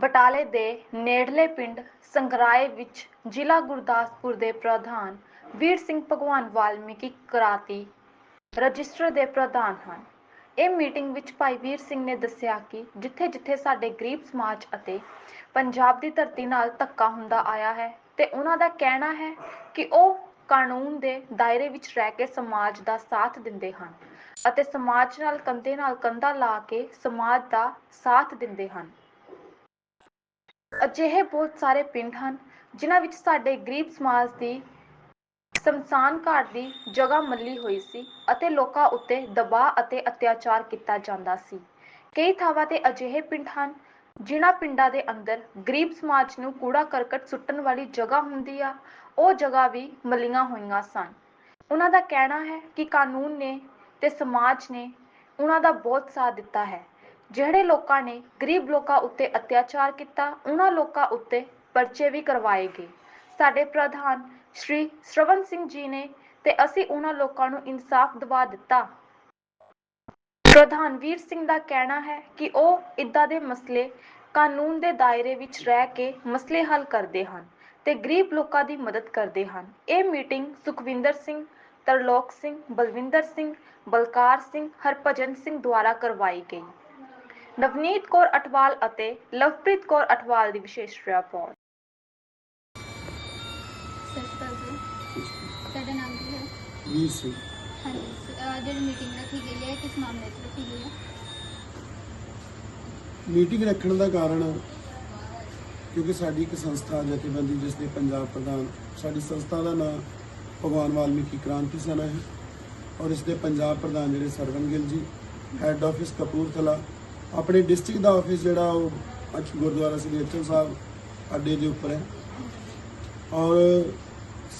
ਬਟਾਲੇ ਦੇ ਨੇੜਲੇ ਪਿੰਡ ਸੰਗਰਾਏ ਵਿੱਚ ਜ਼ਿਲ੍ਹਾ ਗੁਰਦਾਸਪੁਰ ਦੇ ਪ੍ਰਧਾਨ ਵੀਰ ਸਿੰਘ ਭਗਵਾਨ ਵਾਲਮੀਕੀ ਕਰਾਤੀ ਰਜਿਸਟਰ ਦੇ ਪ੍ਰਧਾਨ ਹਨ। ਇਹ ਮੀਟਿੰਗ ਵਿੱਚ ਭਾਈ ਵੀਰ ਸਿੰਘ ਨੇ ਦੱਸਿਆ ਕਿ ਜਿੱਥੇ-ਜਿੱਥੇ ਸਾਡੇ ਗਰੀਬ ਸਮਾਜ ਅਤੇ ਪੰਜਾਬ ਦੀ ਧਰਤੀ ਨਾਲ ਧੱਕਾ ਹੁੰਦਾ ਆਇਆ ਹੈ ਤੇ ਉਹਨਾਂ ਦਾ ਕਹਿਣਾ ਹੈ ਕਿ ਉਹ ਕਾਨੂੰਨ ਦੇ ਦਾਇਰੇ ਵਿੱਚ ਰਹਿ ਕੇ ਸਮਾਜ ਦਾ ਸਾਥ ਦਿੰਦੇ ਹਨ ਅਤੇ ਸਮਾਜ ਨਾਲ ਕੰਧੇ ਨਾਲ ਕੰਧਾ ਲਾ ਕੇ ਸਮਾਜ ਦਾ ਸਾਥ ਦਿੰਦੇ ਹਨ। ਅਜਿਹੇ ਬਹੁਤ ਸਾਰੇ ਪਿੰਡ ਹਨ, ਜਿਨ੍ਹਾਂ ਵਿੱਚ ਸਾਡੇ ਗਰੀਬ ਸਮਾਜ ਦੀ ਸ਼ਮਸ਼ਾਨ ਘਾਟ ਦੀ ਜਗ੍ਹਾ ਮੱਲੀ ਹੋਈ ਸੀ ਅਤੇ ਲੋਕਾਂ ਉੱਤੇ ਦਬਾਅ ਅਤੇ ਅਤਿਆਚਾਰ ਕੀਤਾ ਜਾਂਦਾ ਸੀ। ਕਈ ਥਾਵਾਂ ਤੇ ਅਜਿਹੇ ਪਿੰਡ ਹਨ, ਜਿਨ੍ਹਾਂ ਪਿੰਡਾਂ ਦੇ ਅੰਦਰ ਗਰੀਬ ਸਮਾਜ ਨੂੰ ਕੂੜਾ ਕਰਕਟ ਸੁੱਟਣ ਵਾਲੀ ਜਗ੍ਹਾ ਹੁੰਦੀ ਆ, ਉਹ ਜਗ੍ਹਾ ਵੀ ਮੱਲੀਆਂ ਹੋਈਆਂ ਸਨ। ਉਹਨਾਂ ਦਾ ਕਹਿਣਾ ਹੈ ਕਿ ਕਾਨੂੰਨ ਨੇ ਤੇ ਸਮਾਜ ਨੇ ਉਹਨਾਂ ਦਾ ਬਹੁਤ ਸਾਥ ਦਿੱਤਾ ਹੈ। ਜਿਹੜੇ ਲੋਕਾਂ ਨੇ ਗਰੀਬ ਲੋਕਾਂ ਉੱਤੇ ਅਤਿਆਚਾਰ ਕੀਤਾ, ਉਹਨਾਂ ਲੋਕਾਂ ਉੱਤੇ ਪਰਚੇ ਵੀ ਕਰਵਾਏ ਗਏ। ਸਾਡੇ ਪ੍ਰਧਾਨ ਸ਼੍ਰੀ ਸ਼ਰਵਨ ਸਿੰਘ ਜੀ ਨੇ ਤੇ ਅਸੀਂ ਉਹਨਾਂ ਲੋਕਾਂ ਨੂੰ ਇਨਸਾਫ ਦਿਵਾ ਦਿੱਤਾ। ਪ੍ਰਧਾਨ ਵੀਰ ਸਿੰਘ ਦਾ ਕਹਿਣਾ ਹੈ ਕਿ ਉਹ ਇਦਾਂ ਦੇ ਮਸਲੇ ਕਾਨੂੰਨ ਦੇ ਦਾਇਰੇ ਵਿੱਚ ਰਹਿ ਕੇ ਮਸਲੇ ਹੱਲ ਕਰਦੇ ਹਨ ਤੇ ਗਰੀਬ ਲੋਕਾਂ ਦੀ ਮਦਦ ਕਰਦੇ ਹਨ। ਇਹ ਮੀਟਿੰਗ ਸੁਖਵਿੰਦਰ ਸਿੰਘ, ਤਰਲੋਕ ਸਿੰਘ, ਬਲਵਿੰਦਰ ਸਿੰਘ, ਬਲਕਾਰ ਸਿੰਘ, ਹਰਭਜਨ ਸਿੰਘ ਦੁਆਰਾ ਕਰਵਾਈ ਗਈ। ਨਵਨੀਤ ਕੌਰ ਅਟਵਾਲ ਅਤੇ ਲਵਪ੍ਰੀਤ ਕੌਰ ਅਟਵਾਲ ਦੀ ਵਿਸ਼ੇਸ਼ ਰਿਪੋਰਟ। ਸਤਿ ਸ਼੍ਰੀ ਅਕਾਲ ਜੀ। ਤੁਹਾਡਾ ਨਾਮ ਕੀ ਹੈ? ਵੀਰ ਸਿੰਘ। ਹਾਂਜੀ ਸ- ਅਹ ਜਿਹੜੀ ਮੀਟਿੰਗ ਰੱਖੀ ਗਈ ਹੈ ਕਿਸ ਮਾਮਲੇ 'ਚ ਰੱਖੀ ਗਈ ਹੈ? ਮੀਟਿੰਗ ਰੱਖਣ ਦਾ ਕਾਰਨ ਕਿਉਂਕਿ ਸਾਡੀ ਇੱਕ ਸੰਸਥਾ ਜਥੇਬੰਦੀ ਜਿਸ ਦੇ ਪੰਜਾਬ ਪ੍ਰਧਾਨ ਸਾਡੀ ਸੰਸਥਾ ਦਾ ਨਾਮ ਭਗਵਾਨ ਵਾਲਮੀਕੀ ਕ੍ਰਾਂਤੀ ਸੈਨਾ ਹੈ ਔਰ ਇਸ ਦੇ ਪੰਜਾਬ ਪ੍ਰਧਾਨ ਜਿਹੜੇ ਸਰਵਨ ਗਿੱਲ ਜੀ ਹੈੱਡ ਆਫਿਸ ਕਪੂਰਥਲਾ ਆਪਣੇ ਡਿਸਟ੍ਰਿਕਟ ਦਾ ਆਫਿਸ ਜਿਹੜਾ ਉਹ ਅੱਜ ਗੁਰਦੁਆਰਾ ਸ੍ਰੀ ਅਚਲ ਸਾਹਿਬ ਅੱਡੇ ਦੇ ਉੱਪਰ ਹੈ। ਔਰ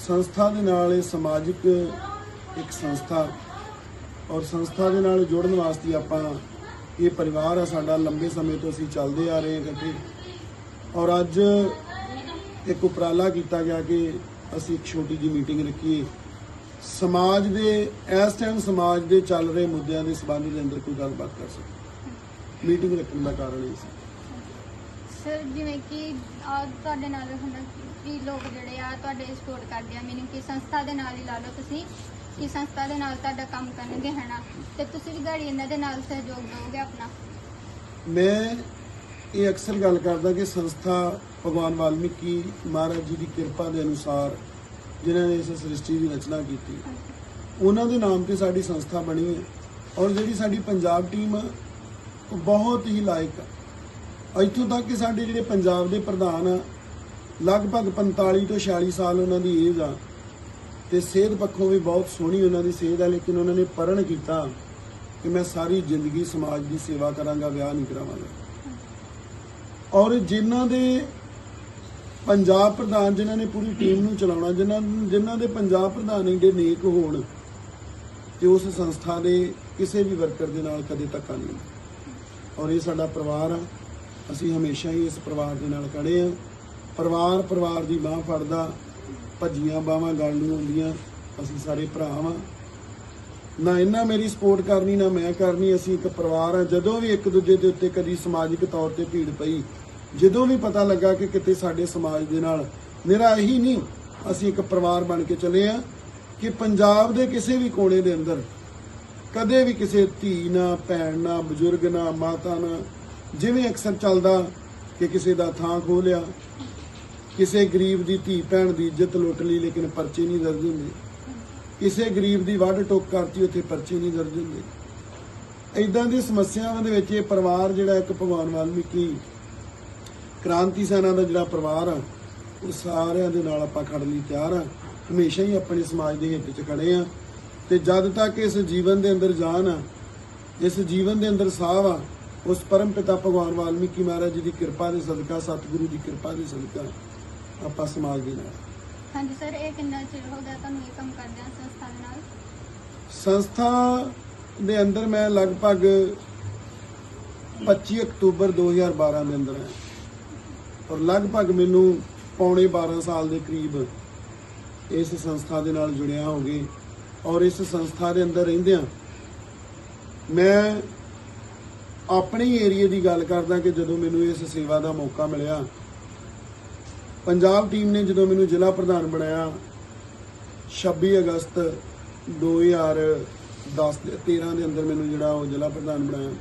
ਸੰਸਥਾ ਦੇ ਨਾਲ ਇਹ ਸਮਾਜਿਕ ਇੱਕ ਸੰਸਥਾ ਔਰ ਸੰਸਥਾ ਦੇ ਨਾਲ ਜੁੜਨ ਵਾਸਤੇ ਆਪਾਂ ਇਹ ਪਰਿਵਾਰ ਆ ਸਾਡਾ, ਲੰਬੇ ਸਮੇਂ ਤੋਂ ਅਸੀਂ ਚੱਲਦੇ ਆ ਰਹੇ ਹਾਂ ਇਕੱਠੇ। ਔਰ ਅੱਜ ਇੱਕ ਉਪਰਾਲਾ ਕੀਤਾ ਗਿਆ ਕਿ ਅਸੀਂ ਇੱਕ ਛੋਟੀ ਜਿਹੀ ਮੀਟਿੰਗ ਰੱਖੀਏ। ਸਮਾਜ ਦੇ, ਇਸ ਟਾਈਮ ਸਮਾਜ ਦੇ ਚੱਲ ਰਹੇ ਮੁੱਦਿਆਂ ਦੇ ਸੰਬੰਧ ਦੇ ਅੰਦਰ ਕੋਈ ਗੱਲਬਾਤ ਕਰ ਸਕੀਏ ਮੀਟਿੰਗ ਰੱਖਣ ਦਾ ਕਾਰਨ ਇਹ ਸੀ। ਸਰ ਜਿਵੇਂ ਕਿ ਆਹ ਤੁਹਾਡੇ ਨਾਲ ਹੁਣ ਵੀ ਲੋਕ ਜਿਹੜੇ ਆ ਤੁਹਾਡੇ ਸਪੋਰਟ ਕਰਦੇ ਆ ਮੀਨਿੰਗ ਕਿ ਸੰਸਥਾ ਦੇ ਨਾਲ ਹੀ ਲਾ ਲਓ ਤੁਸੀਂ ਕਿ ਸੰਸਥਾ ਦੇ ਨਾਲ ਤੁਹਾਡਾ ਕੰਮ ਕਰਨਗੇ ਹਨਾ? ਤੇ ਤੁਸੀਂ ਵੀ ਗਾੜੀ ਇਹਨਾਂ ਦੇ ਨਾਲ ਸਹਿਯੋਗ ਦਿਓਗੇ ਆਪਣਾ? ਮੈਂ ਇਹ ਅਕਸਰ ਗੱਲ ਕਰਦਾ ਕਿ ਸੰਸਥਾ ਭਗਵਾਨ ਵਾਲਮੀਕੀ ਮਹਾਰਾਜ ਜੀ ਦੀ ਕਿਰਪਾ ਦੇ ਅਨੁਸਾਰ ਜਿਨ੍ਹਾਂ ਨੇ ਇਸ ਸ੍ਰਿਸ਼ਟੀ ਦੀ ਰਚਨਾ ਕੀਤੀ ਉਹਨਾਂ ਦੇ ਨਾਮ ਤੇ ਸਾਡੀ ਸੰਸਥਾ ਬਣੀ ਹੈ ਔਰ ਜਿਹੜੀ ਸਾਡੀ ਪੰਜਾਬ ਟੀਮ ਆ ਬਹੁਤ ਹੀ ਲਾਇਕ ਆ। ਇੱਥੋਂ ਤੱਕ ਕਿ ਸਾਡੇ ਜਿਹੜੇ ਪੰਜਾਬ ਦੇ ਪ੍ਰਧਾਨ ਆ, ਲਗਭਗ 45 ਤੋਂ 46 ਸਾਲ ਉਹਨਾਂ ਦੀ ਏਜ ਆ ਤੇ ਸਿਹਤ ਪੱਖੋਂ ਵੀ ਬਹੁਤ ਸੋਹਣੀ ਉਹਨਾਂ ਦੀ ਸਿਹਤ ਆ, ਲੇਕਿਨ ਉਹਨਾਂ ਨੇ ਪਰਣ ਕੀਤਾ ਕਿ ਮੈਂ ਸਾਰੀ ਜ਼ਿੰਦਗੀ ਸਮਾਜ ਦੀ ਸੇਵਾ ਕਰਾਂਗਾ, ਵਿਆਹ ਨਹੀਂ ਕਰਾਵਾਂਗਾ। ਔਰ ਜਿਨ੍ਹਾਂ ਦੇ ਪੰਜਾਬ ਪ੍ਰਧਾਨ ਜਿਨ੍ਹਾਂ ਨੇ ਪੂਰੀ ਟੀਮ ਨੂੰ ਚਲਾਉਣਾ, ਜਿਨ੍ਹਾਂ ਜਿਨ੍ਹਾਂ ਦੇ ਪੰਜਾਬ ਪ੍ਰਧਾਨ ਇੰਡੇ ਨੇਕ ਹੋਣ, ਤੇ ਉਸ ਸੰਸਥਾ ਦੇ ਕਿਸੇ ਵੀ ਵਰਕਰ ਦੇ ਨਾਲ ਕਦੇ ਧੱਕਾ ਨਹੀਂ ਔਰ ਇਹ ਸਾਡਾ ਪਰਿਵਾਰ ਆ। ਅਸੀਂ ਹਮੇਸ਼ਾ ਹੀ ਇਸ ਪਰਿਵਾਰ ਦੇ ਨਾਲ ਖੜੇ ਆ। ਪਰਿਵਾਰ ਪਰਿਵਾਰ ਦੀ ਬਾਹ ਫੜਦਾ, ਭੱਜੀਆਂ ਬਾਹਾਂ ਗੱਲ ਨੂੰ ਹੁੰਦੀਆਂ ਅਸੀਂ ਸਾਰੇ ਭਰਾ ਵਾਂ। ਨਾ ਇਹਨਾਂ ਮੇਰੀ ਸਪੋਰਟ ਕਰਨੀ, ਨਾ ਮੈਂ ਕਰਨੀ, ਅਸੀਂ ਇੱਕ ਪਰਿਵਾਰ ਆ। ਜਦੋਂ ਵੀ ਇੱਕ ਦੂਜੇ ਦੇ ਉੱਤੇ ਕਦੀ ਸਮਾਜਿਕ ਤੌਰ ਤੇ ਭੀੜ ਪਈ, ਜਦੋਂ ਵੀ ਪਤਾ ਲੱਗਾ ਕਿ ਕਿਤੇ ਸਾਡੇ ਸਮਾਜ ਦੇ ਨਾਲ ਮੇਰਾ ਇਹੀ ਨਹੀਂ, ਅਸੀਂ ਇੱਕ ਪਰਿਵਾਰ ਬਣ ਕੇ ਚੱਲੇ ਆ ਕਿ ਪੰਜਾਬ ਦੇ ਕਿਸੇ ਵੀ ਕੋਨੇ ਦੇ ਅੰਦਰ ਕਦੇ ਵੀ ਕਿਸੇ ਧੀ ਨਾ, ਭੈਣ ਨਾ, ਬਜ਼ੁਰਗ ਨਾ, ਮਾਤਾ ਨਾ, ਜਿਵੇਂ ਅਕਸਰ ਚੱਲਦਾ ਕਿ ਕਿਸੇ ਦਾ ਥਾਂ ਖੋਹ ਲਿਆ, ਕਿਸੇ ਗਰੀਬ ਦੀ ਧੀ, ਭੈਣ ਦੀ ਇੱਜ਼ਤ ਲੁੱਟ ਲਈ ਲੇਕਿਨ ਪਰਚੇ ਨਹੀਂ ਦਰਜ ਹੁੰਦੇ। ਕਿਸੇ ਗਰੀਬ ਦੀ ਵੱਢ ਟੋਕ ਕਰਤੀ, ਉੱਥੇ ਪਰਚੇ ਨਹੀਂ ਦਰਜ ਹੁੰਦੇ। ਇਦਾਂ ਦੀ ਸਮੱਸਿਆਵਾਂ ਦੇ ਵਿੱਚ ਇਹ ਪਰਿਵਾਰ ਜਿਹੜਾ ਇੱਕ ਭਗਵਾਨ ਵਾਲਮੀਕੀ ਕ੍ਰਾਂਤੀ ਸੈਨਾ ਦਾ ਜਿਹੜਾ ਪਰਿਵਾਰ ਆ, ਉਹ ਸਾਰਿਆਂ ਦੇ ਨਾਲ ਆਪਾਂ ਖੜਨ ਲਈ ਤਿਆਰ ਆ। ਹਮੇਸ਼ਾ ਹੀ ਆਪਣੇ ਸਮਾਜ ਦੇ ਹਿੱਤ 'ਚ ਖੜੇ ਆ। ਤੇ ਜਦ ਤੱਕ ਇਸ ਜੀਵਨ ਦੇ ਅੰਦਰ ਜਾਨ ਆ ਇਸ ਜੀਵਨ ਦੇ ਅੰਦਰ ਸਾਹ ਆ ਉਸ ਪਰਮ ਪਿਤਾ ਭਗਵਾਨ ਵਾਲਮੀਕੀ ਮਹਾਰਾਜ ਜੀ ਦੀ ਕਿਰਪਾ ਦੇ ਸਦਕਾ ਸਤਿਗੁਰੂ ਦੀ ਕਿਰਪਾ ਦੇ ਸਦਕਾ ਆਪਾਂ ਸਮਾਜ ਦੇ ਨਾਲ। ਹਾਂਜੀ ਸਰ ਇਹ ਕਿੰਨਾ ਚਿਰ ਹੋ ਗਿਆ ਤੁਹਾਨੂੰ ਇਹ ਕੰਮ ਕਰਦਿਆਂ ਸੰਸਥਾ ਦੇ ਨਾਲ? ਸੰਸਥਾ ਦੇ ਅੰਦਰ ਮੈਂ ਲਗਭਗ 25 ਅਕਤੂਬਰ 2012 ਦੇ ਅੰਦਰ ਹੈ। ਔਰ ਲਗਭਗ ਮੈਨੂੰ ਪੌਣੇ 12 ਸਾਲ ਦੇ ਕਰੀਬ ਇਸ ਸੰਸਥਾ ਦੇ ਨਾਲ ਜੁੜਿਆ ਹੋ ਗਏ ਔਰ ਇਸ ਸੰਸਥਾ ਦੇ ਅੰਦਰ ਰਹਿੰਦਿਆਂ ਮੈਂ ਆਪਣੇ ਹੀ ਏਰੀਏ ਦੀ ਗੱਲ ਕਰਦਾ ਕਿ ਜਦੋਂ ਮੈਨੂੰ ਇਸ ਸੇਵਾ ਦਾ ਮੌਕਾ ਮਿਲਿਆ, ਪੰਜਾਬ ਟੀਮ ਨੇ ਜਦੋਂ ਮੈਨੂੰ ਜ਼ਿਲ੍ਹਾ ਪ੍ਰਧਾਨ ਬਣਾਇਆ 26 ਅਗਸਤ 2010 ਦੇ 13 ਦੇ ਅੰਦਰ ਮੈਨੂੰ ਜਿਹੜਾ ਉਹ ਜ਼ਿਲ੍ਹਾ ਪ੍ਰਧਾਨ ਬਣਾਇਆ।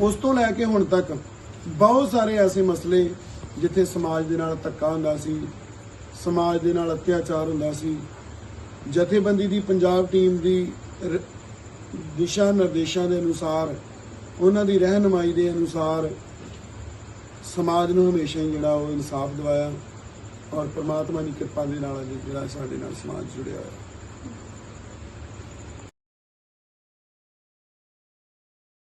ਉਸ ਤੋਂ ਲੈ ਕੇ ਹੁਣ ਤੱਕ ਬਹੁਤ ਸਾਰੇ ਐਸੇ ਮਸਲੇ ਜਿੱਥੇ ਸਮਾਜ ਦੇ ਨਾਲ ਧੱਕਾ ਹੁੰਦਾ ਸੀ, ਸਮਾਜ ਦੇ ਨਾਲ ਅਤਿਆਚਾਰ ਹੁੰਦਾ ਸੀ ਜਥੇਬੰਦੀ ਦੀ ਪੰਜਾਬ ਟੀਮ ਦੀ ਰ- ਦਿਸ਼ਾ ਨਿਰਦੇਸ਼ਾਂ ਦੇ ਅਨੁਸਾਰ, ਉਹਨਾਂ ਦੀ ਰਹਿਨਮਾਈ ਦੇ ਅਨੁਸਾਰ ਸਮਾਜ ਨੂੰ ਹਮੇਸ਼ਾ ਹੀ ਜਿਹੜਾ ਉਹ ਇਨਸਾਫ ਦਿਵਾਇਆ ਔਰ ਪ੍ਰਮਾਤਮਾ ਦੀ ਕਿਰਪਾ ਦੇ ਨਾਲ ਜਿਹੜਾ ਸਾਡੇ ਨਾਲ ਸਮਾਜ ਜੁੜਿਆ ਹੋਇਆ।